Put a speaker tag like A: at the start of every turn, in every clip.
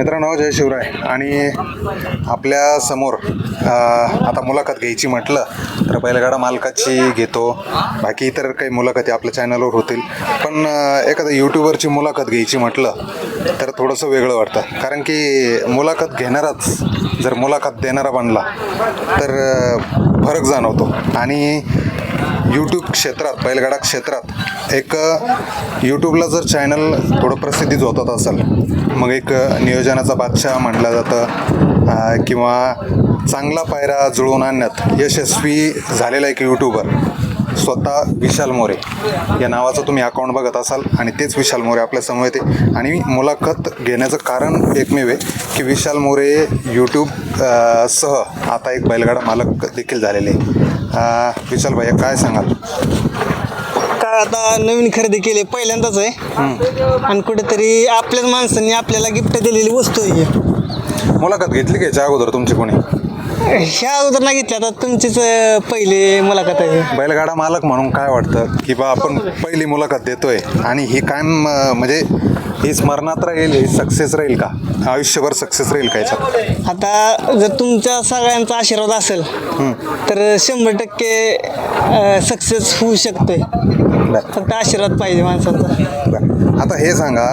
A: मित्रांनो जय शिवराय. आणि आपल्यासमोर आता मुलाखत घ्यायची म्हटलं तर बैलगाडा मालकाची घेतो. बाकी इतर काही मुलाखती आपल्या चॅनलवर होतील. पण अ, एखाद्या यूट्यूबरची मुलाखत घ्यायची म्हटलं तर थोडंसं वेगळं वाटतं. कारण की मुलाखत घेणाराच जर मुलाखत देणारा बनला तर फरक जाणवतो. आणि यूट्यूब क्षेत्रात बैलगाडा क्षेत्रात एक यूट्यूबला जर चॅनल थोडं प्रसिद्धी होतात असेल मग एक नियोजनाचा बादशाह म्हटलं जातं किंवा चांगला पायरा जुळवून आणण्यात यशस्वी झालेला एक यूट्यूबर स्वतः विशाल मोरे. या नावाचं तुम्ही अकाउंट बघत असाल आणि तेच विशाल मोरे आपल्यासमोर येते. आणि मुलाखत घेण्याचं कारण एकमेव आहे की विशाल मोरे यूट्यूब सह आता एक बैलगाडा मालक देखील झालेले आहे. विशाल भैया काय सांगाल?
B: आता नवीन खरेदी केली पहिल्यांदाच आहे. आणि कुठेतरी आपल्याच माणसांनी आपल्याला गिफ्ट दिलेली वस्तू आहे ही.
A: मुलाखत घेतली का याच्या अगोदर तुमची कोणी?
B: ह्या अगोदर नाही घेतल्या आता तुमचीच अं, पहिली मुलाखत आहे
A: बैलगाडा मालक म्हणून काय वाटतं? की बा आपण पहिली मुलाखत देतोय आणि ही कायम अं, म्हणजे ही स्मरणात राहील ही सक्सेस राहील का? आयुष्यभर सक्सेस राहील का याच्यात?
B: आता जर तुमच्या सगळ्यांचा आशीर्वाद असेल तर शंभर टक्के सक्सेस होऊ शकतोय.
A: बरं.
B: फक्त आशीर्वाद पाहिजे माणसाचा.
A: बरं. आता हे सांगा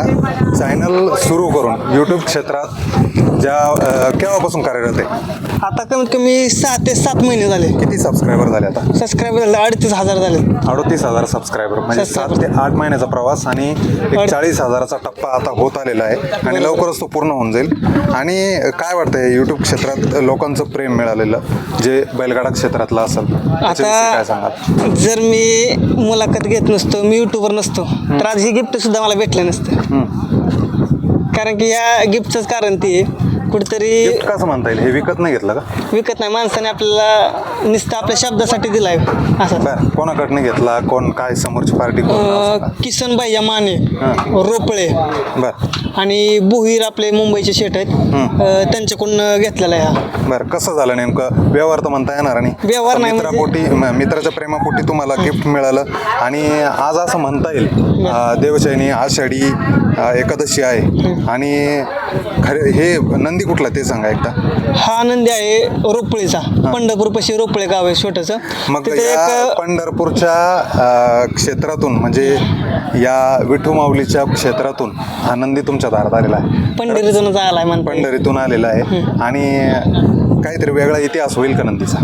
A: चॅनल सुरू करून यूट्यूब क्षेत्रात ज्या अं, केव्हापासून कार्यरत आहे?
B: आता कमीत कमी सहा ते सात महिने झाले.
A: किती सबस्क्रायबर झाले आता?
B: सबस्क्राईबर झाले अडतीस हजार झाले.
A: अडतीस हजार सबस्क्रायबर म्हणजे सात ते आठ महिन्याचा प्रवास आणि एक चाळीस हजाराचा टप्पा आता होत आलेला आहे. आणि लवकरच तो पूर्ण होऊन जाईल. आणि काय वाटतंय यूट्यूब क्षेत्रात लोकांचं प्रेम मिळालेलं जे बैलगाडा क्षेत्रातलं असेल त्याच्याविषयी काय सांगाल?
B: आता जर मी मुलाखत घेत नसतो मी युट्यूबर नसतो तर आज ही गिफ्ट सुद्धा मला भेटलं नसतं. कारण की या गिफ्टचंच कारण ते आहे. कुठेतरी
A: गिफ्ट कसं म्हणता येईल? हे विकत नाही घेतलं का?
B: विकत नाही. माणसाने आपल्याला नुसतं आपल्या शब्दासाठी दिलाय. असं.
A: बर. कोणाकडनं घेतला? कोण काय समोरची पार्टी
B: अं. किसन भैया माने
A: हां.
B: रोपळे.
A: बर.
B: आणि भोईर आपले मुंबईचे शेट आहेत. अं, त्यांच्याकडून घेतलेला आहे हा.
A: बर. कसं झालं नेमकं? व्यवहार तर म्हणता येणार नाही
B: व्यवहार नाही म्हणजे-
A: मित्रापोटी म- मित्राच्या प्रेमापोटी तुम्हाला गिफ्ट मिळालं. आणि आज असं म्हणता येईल अं, देवशयनी आषाढी अं, एकादशी आहे. आणि खरे हे नंदी कुठला ते सांगा एकदा.
B: हा आनंदी आहे रोपळेचा. पंढरपूर पशी रोपळे गाव आहे छोटंसं.
A: मग
B: तिथे
A: या
B: एक
A: पंढरपूरच्या अं, क्षेत्रातून म्हणजे या विठू माऊलीच्या क्षेत्रातून हा नंदी तुमच्या दारात आलेला आहे.
B: पंढरीतूनच आलाय म्हणता येईल.
A: पंढरीतून आलेला आहे. आणि काहीतरी वेगळा इतिहास होईल का नंदीचा?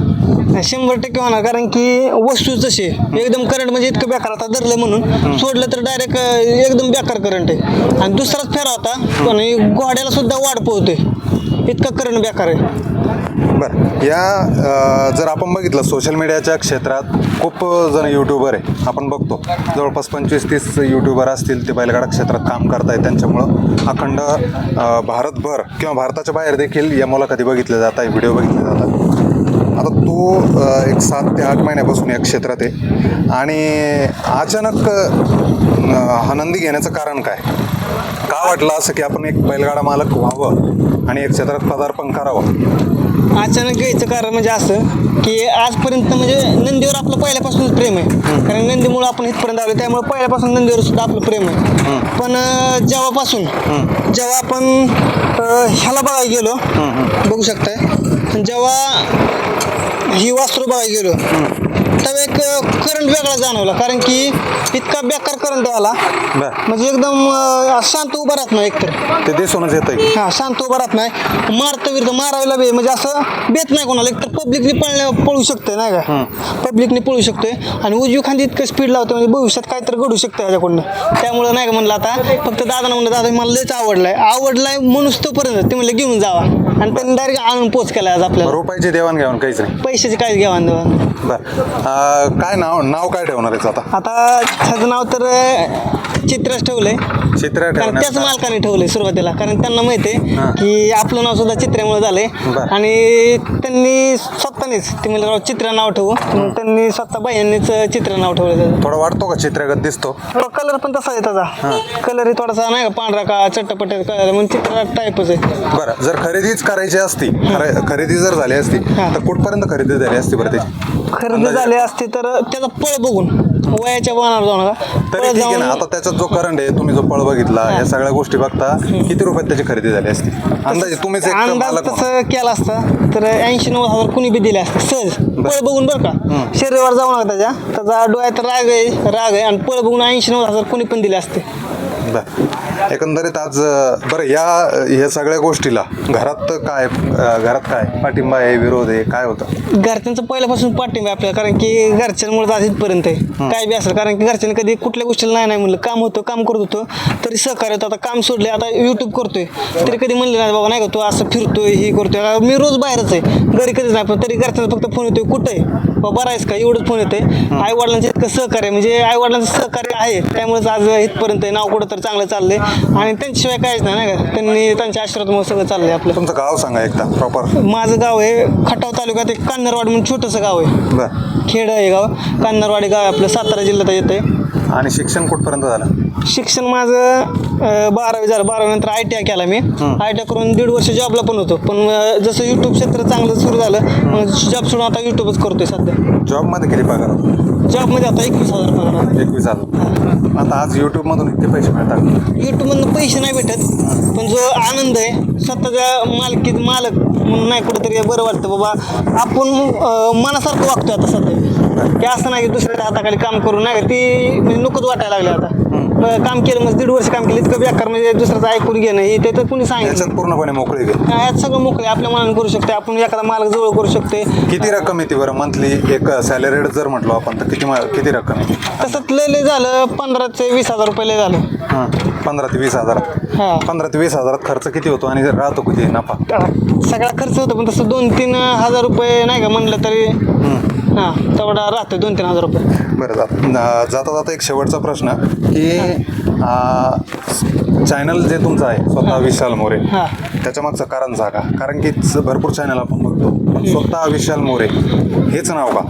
B: शंभर टक्के होणार कारण की वस्तू तशी आहे. एकदम करंट म्हणजे इतकं बेकार आता धरलं म्हणून सोडलं तर डायरेक्ट एकदम बेकार करंट आहे. आणि दुसराच फेरा होता आणि घोड्याला सुद्धा वाढ पोहते इतकं करणं बेकार आहे.
A: बरं. या अ, जर आपण बघितलं सोशल मीडियाच्या क्षेत्रात खूप जण यूट्यूबर आहे. आपण बघतो. जवळपास पंचवीस तीस यूट्यूबर असतील ते बैलगाडा क्षेत्रात काम करतायत. त्यांच्यामुळं अखंड अ, भारतभर किंवा भारताच्या बाहेर देखील या मुलाखती बघितल्या जात आहे व्हिडिओ बघितले जातात. आता तो अ, एक सात ते आठ महिन्यापासून या क्षेत्रात आहे. आणि अचानक अ, हा नंदी घेण्याचं कारण काय? का वाटलं असं की आपण एक बैलगाडा मालक व्हावं आणि एक क्षेत्रात पदार्पण करावं?
B: अचानक घ्यायचं कारण म्हणजे असं की आजपर्यंत म्हणजे नंदीवर आपलं पहिल्यापासूनच प्रेम आहे. कारण नंदीमुळे आपण इथपर्यंत आलो त्यामुळे पहिल्यापासून नंदीवर सुद्धा आपलं प्रेम आहे. पण अं, जेव्हापासून जेव्हा आपण अं, ह्याला बघायला गेलो बघू शकताय जेव्हा ही वास्त्र बघायला गेलो तेव्हा एक करंट वेगळा जाणवला. कारण की इतका बेकार करंट आला.
A: बरं.
B: म्हणजे एकदम अं, शांत उभा राहत नाही एकतर.
A: ते दिसूनच येत आहे
B: हा शांत उभा राहत नाही. मारतं विरतं मारायला बी म्हणजे असं बेत नाही कोणाला. एक तर पब्लिकने पळण्या पळू शकतोय नाही का? पब्लिकने पळू शकतोय. आणि उजवी खांदी इतकं स्पीड लावतो म्हणजे भविष्यात काहीतरी घडू शकतं ह्याच्याकडनं. त्यामुळं नाही का म्हणलं आता फक्त दादानं म्हणलं दादा मला लयच आवडलाय. आवडलाय म्हणूनच तोपर्यंत. ते म्हणलं घेऊन जावा. आणि त्यांनी डायरेक्ट आणून पोच केलाय आज आपल्याला.
A: रुपयाची देवाणघेवाण काहीच नाही.
B: पैशाची काय घेवान देवान
A: बर. अं, काय नाव नाव काय ठेवणार आहे आता?
B: आता ह्याचं नाव तर चित्रच ठेवलंय.
A: चित्र
B: कारण त्याच मालकाने ठेवलंय सुरुवातीला. कारण त्यांना माहिती आहे. की आपलं नाव सुद्धा चित्र्यामुळे झालंय.
A: बरं.
B: आणि त्यांनी स्वतःनेच ते म्हणजे राव चित्र नाव ठेवू. त्यांनी स्वतः बायांनीच चित्र नाव ठेवलं त्याचं.
A: थोडा वाटतो का चित्रगत? दिसतो.
B: कलर पण तसा आहे त्याचा. कलर थोडासा नाही का पांढरा का चट्टपट्ट कलर म्हणून चित्र टाईपच आहे.
A: बरं जर खरेदीच करायची असती खरे- खरेदी जर झाली असती
B: हां.
A: तर कुठपर्यंत खरेदी झाली असती बरं त्याची?
B: खरेदी झाली असती तर त्याचा पळ बघून. वयाच्या वनावर जाऊ नका.
A: तरी ठीक आहे ना
B: जाऊन
A: आता त्याचा जो करंट आहे तुम्ही जो पळ बघितला या सगळ्या गोष्टी बघता किती रुपयात त्याची खरेदी झाली असती? अंदाजे तुम्हीच एक
B: अंदाज
A: मालक म्हणून.
B: तसं केला असता तर ऐंशी नव्वद हजार कुणी बी दिले असते. सहज पळ बघून बरं का. शरीरावर जाऊ नका त्याच्या. त्याचा डोळ्यात राग आहे राग आहे आणि पळ बघून ऐंशी नव्वद हजार कुणी पण दिले असते.
A: बर. एकंदरीत आज बरं या ह्या सगळ्या गोष्टीला घरात काय घरात काय? पाठिंबा आहे विरोध आहे काय होतं?
B: घरच्यांचं पहिल्यापासून पाठिंबा आहे आपल्याला कारण की घरच्यांमुळे आज इथपर्यंत आहे. काय बी असेल कारण की घरच्यांनी कधी कुठल्या गोष्टीला नाही नाही म्हणलं. काम होतं काम करत होतो तरी सहकार्य होतं. आता काम सोडले आता युट्यूब करतोय. तरी कधी म्हणले नाही बाबा नाही का तू असं फिरतोय हे करतोय. मी रोज बाहेरच आहे. घरी कधीच नाही पण तरी घरच्यांचा फक्त फोन येतोय कुठं आहे? बाबा बरं आहेस का? एवढंच फोन येते आई वडिलांचे इतकं सहकार्य? म्हणजे आई वडिलांचं सहकार्य आहे. त्यामुळेच आज इथपर्यंत नाव कुठं तर चांगलं चाललंय. आणि त्यांच्याशिवाय काहीच नाही नाही का? त्यांनी त्यांच्या आशीर्वादामुळे सगळं चाललंय आपलं.
A: तुमचं गाव सांगा एकदा प्रॉपर
B: माझं गाव आहे खटाव तालुक्यात एक कान्नरवाडी म्हणून छोटंसं गाव आहे.
A: बर.
B: खेड आहे गाव. कान्नरवाडी गाव आहे आपलं सातारा जिल्ह्यात येते
A: आणि शिक्षण कुठपर्यंत झालं?
B: शिक्षण माझं अं, बारावी झालं. बारावी नंतर आय टी आय केला मी. आय टी आय करून दीड वर्ष जॉबला पण होतो. पण अं, जसं यूट्यूब क्षेत्र चांगलं सुरू झालं मग जॉब सोडून आता यूट्यूबच करतोय सध्या.
A: जॉबमध्ये किती पगार होता?
B: जॉबमध्ये आता एकवीस हजार पगार आहे.
A: एकवीस हजार. आता आज यूट्यूबमधून इतके पैसे मिळतात.
B: यूट्यूबमधनं पैसे नाही भेटत. पण जो आनंद आहे स्वतःच्या मालकीत मालक म्हणून नाही कुठेतरी बरं वाटतं बाबा आपण अं, मनासारखं वागतोय आता सध्या. की असं नाही की दुसऱ्याच्या हाताखाली काम करून नाही का? ती म्हणजे नकोच वाटायला लागले आता. काम केलं म्हणजे दीड वर्ष काम केलं इतकं बेकार म्हणजे दुसऱ्याचं ऐकून घेणं हे ते तर कुणी सांगितलं.
A: याच्यात पूर्णपणे मोकळी घे
B: यात सगळं मोकळे आपल्या मनाने करू शकते आपण एखादा मालक जवळ करू शकते
A: किती रक्कम येते बरं? मंथली एक सॅलरीड जर म्हटलो आपण तर किती म- किती रक्कम येते
B: तसंच लय लय झालं पंधरा ते वीस हजार रुपये लय झालं.
A: हां पंधरा ते वीस हजार.
B: हा.
A: पंधरा ते वीस हजारात खर्च किती होतो आणि राहतो किती? नफा?
B: सगळा खर्च होतो पण तसं दोन तीन हजार रुपये नाही का म्हणलं तरी हां तेवढा राहतो दोन तीन हजार रुपये.
A: बरं जात न- जाता जाता एक शेवटचा प्रश्न की चॅनल जे तुमचं आहे स्वतः विशाल मोरे
B: हां.
A: त्याच्या मागचं कारण सांगा. कारण की भरपूर चॅनल आपण बघतो. पण स्वतः विशाल मोरे हेच नाव का?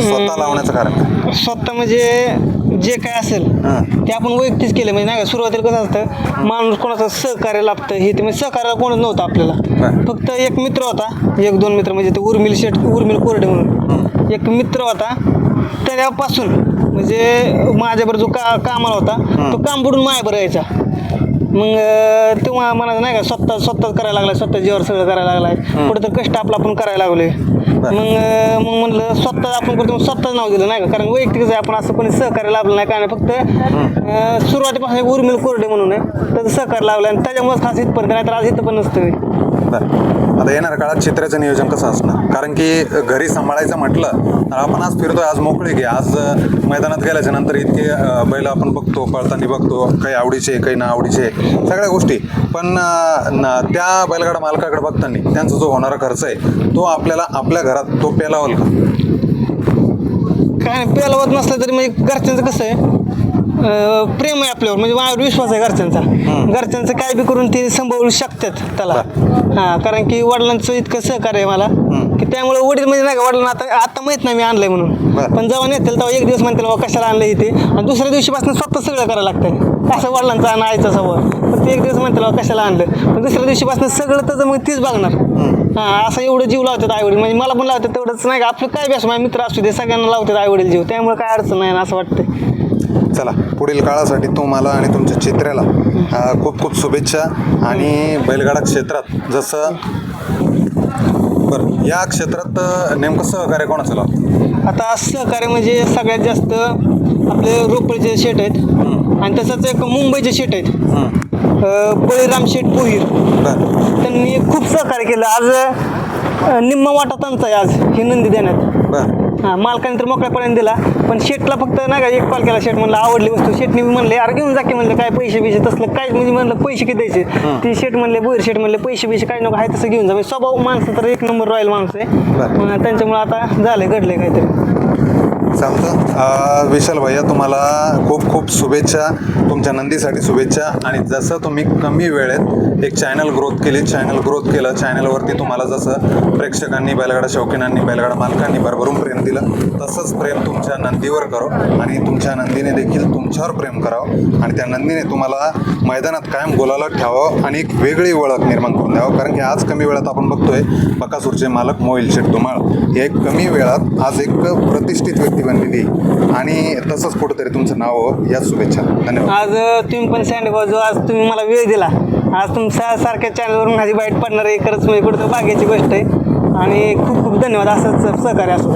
A: स्वतः लावण्याचं कारण काय?
B: स्वतः म्हणजे जे काय असेल
A: हां.
B: ते आपण वैयक्तिक केलं. म्हणजे नाही का सुरुवातीला कसं असतं माणूस कोणाचं सहकार्य लागतं हे ते म्हणजे सहकार्य कोणच नव्हतं आपल्याला.
A: बरं.
B: फक्त एक मित्र होता एक दोन मित्र म्हणजे ते उर्मिल शेट उर्मिल कोरडे म्हणून. एक मित्र होता त्याच्यापासून. म्हणजे माझ्याबरोबर जो का कामाला होता तो काम बुडून माझ्याबरोबर यायचा. मग तेव्हा मला नाही का स्वतः स्वतः करायला लागलाय स्वतः जीवावर सगळं करायला लागलाय. कुठं तर कष्ट आपलं आपण करायला लागलोय. मग मग म्हणलं स्वतः आपण करतो मग स्वतः नाव दिलं नाही का? कारण वैयक्तिकच आहे आपण असं कोणी सहकार्य लाभलं नाही नाही फक्त सुरुवातीपासून उर्मिल कोरडे म्हणून आहे त्याचं सहकार्य लावलं आणि त्याच्यामुळेच खास इथपर्यंत नाही तर आज इथं पण नसतं मी.
A: बरं आता येणार काळात चित्राचं नियोजन कसं असणार? कारण की घरी सांभाळायचं म्हटलं तर आपण आज फिरतोय आज मोकळी की आज मैदानात गेल्याच्यानंतर इतके बैल आपण बघतो पळताना बघतो काही आवडीचे काही ना आवडीचे सगळ्या गोष्टी. पण न- त्या बैलगाडा मालकाकडे बघताना त्यांचा जो होणारा खर्च आहे तो आपल्याला आपल्या घरात तो पेलावल का?
B: काय नाही प्यायला नसलं तरी म्हणजे घरच्यांचं कसं आहे? अं, प्रेम आहे आपल्यावर. म्हणजे माझ्यावर विश्वास आहे घरच्यांचा. घरच्यांचं काय बी करून ते सांभाळू शकतात त्याला. हां कारण की वडिलांचं इतकं सहकार्य आहे मला. की त्यामुळे वडील म्हणजे नाही का वडिलांना आता आता माहीत नाही मी आणलंय म्हणून.
A: बरं.
B: पण जेव्हा नेतील तेव्हा एक दिवस म्हणतील बाबा कशाला आणलं इथे आणि दुसऱ्या दिवशीपासून स्वतः सगळं करायला लागतं असं वडिलांचा आणि आईचा स्वभाव पण ते एक दिवस म्हणतील बाबा कशाला आणलं? पण दुसऱ्या दिवशीपासून सगळं त्याचं मग तीच बघणार. हां असं एवढं जीव लावतात आई वडील म्हणजे मला पण लावतात तेवढंच. नाही का आपलं काय बी असं माझे मित्र असू दे सगळ्यांना लावतात आई वडील जीव. त्यामुळे काय अडचण नाही ना असं वाटतं
A: चला पुढील काळासाठी तुम्हाला आणि तुमच्या चित्र्याला खूप खूप शुभेच्छा आणि बैलगाडा क्षेत्रात जसं बरं या क्षेत्रात नेमकं सहकार्य कोणाचं लावतं?
B: आता सहकार्य म्हणजे सगळ्यात जास्त आपले रोपडचे शेट आहेत. आणि तसंच एक मुंबईचे शेट आहेत. बळीराम शेठ पोहीर. त्यांनी खूप सहकार्य केलं. आज निम्मा वाटा त्यांचा आहे आज ही नंदी देण्यात. हां मालकाने तर मोकळ्यापर्यंत दिला पण शेटला फक्त नाही का एक कॉल केला शेट म्हणलं आवडली वस्तू शेटने मी म्हणले अरे घेऊन जा की म्हणलं काय पैसे बिसे तसलं काय म्हणजे म्हणलं पैसे किती द्यायचे? ती शेट म्हणले बोर शेट म्हणले पैसे बिसे काय नको आहे तसं घेऊन जा. म्हणजे स्वभाव माणसं तर एक नंबर रॉयल माणूस आहे. त्यांच्यामुळे आता झालं घडले काहीतरी.
A: चालतं. विशाल भैया तुम्हाला खूप खूप शुभेच्छा. तुमच्या नंदीसाठी शुभेच्छा. आणि जसं तुम्ही कमी वेळेत एक चॅनल ग्रोथ केली चॅनल ग्रोथ केलं चॅनलवरती तुम्हाला जसं प्रेक्षकांनी बैलगाडा शौकीनांनी बैलगाडा मालकांनी भरभरून प्रेम दिलं तसंच प्रेम तुमच्या नंदीवर करो आणि तुमच्या नंदीने देखील तुमच्यावर प्रेम करावं आणि त्या नंदीने तुम्हाला मैदानात कायम गोलाला ठेवावं आणि एक वेगळी ओळख निर्माण करून द्यावं. कारण की आज कमी वेळात आपण बघतोय बकासूरचे मालक मोहिल शेठ धुमाळ. हे एक कमी वेळात आज एक प्रतिष्ठित व्यक्ती आशीर्वादाने आणि तसंच कुठंतरी तुमचं नाव या याच शुभेच्छा. धन्यवाद.
B: आज तुम्ही पण सँडबाजू आज तुम्ही मला वेळ दिला आज तुमच्या सारख्या चॅनलवरून माझी बाईट पडणार आहे. खरंच म्हणजे कुठं भाग्याची गोष्ट आहे. आणि खूप खूप धन्यवाद. असंच सहकार्य असो.